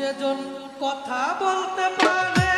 যেজন কথা বলতে পারে।